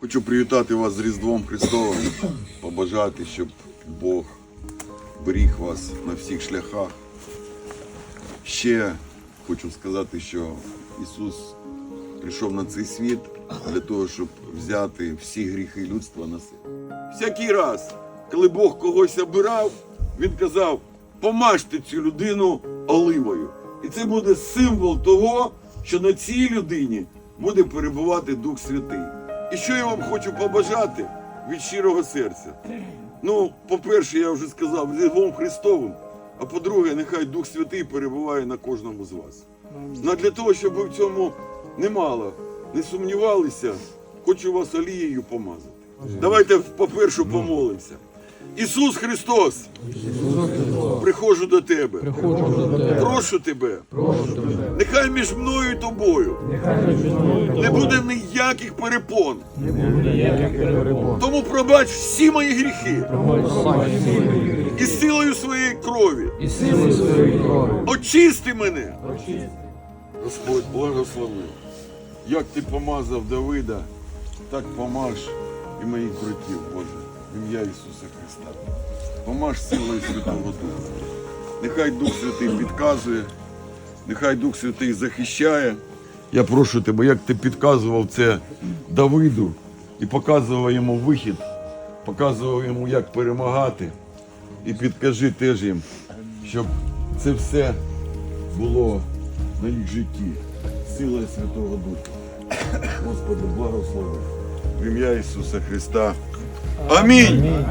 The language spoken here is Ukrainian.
Хочу привітати вас з Різдвом Христовим, побажати, щоб Бог беріг вас на всіх шляхах. Ще хочу сказати, що Ісус прийшов на цей світ для того, щоб взяти всі гріхи людства на себе. Всякий раз, коли Бог когось обирав, Він казав, помажте цю людину оливою. І це буде символ того, що на цій людині буде перебувати Дух Святий. І що я вам хочу побажати від щирого серця? Ну, по-перше, я вже сказав, з Христовим, а по-друге, нехай Дух Святий перебуває на кожному з вас. Ну, а для того, щоб ви в цьому немало не сумнівалися, хочу вас олією помазати. Давайте по-перше помолимося. Ісус Христос, приходжу до Тебе. Прошу тебе, нехай між мною і тобою не буде ніяких перепон. Тому пробач всі мої гріхи і силою своєї крові. Очисти мене. Господь благослови. Як ти помазав Давида, так помаж і моїх братів, Боже, в ім'я Ісуса Христа. Помаж силою Святого Духа. Нехай Дух Святий підказує, нехай Дух Святий захищає. Я прошу тебе, як ти підказував це Давиду і показував йому вихід, показував йому, як перемагати. І підкажи теж їм, щоб це все було на їх житті. Сила Святого Духа. Господи, благослови. В ім'я Ісуса Христа. Амінь.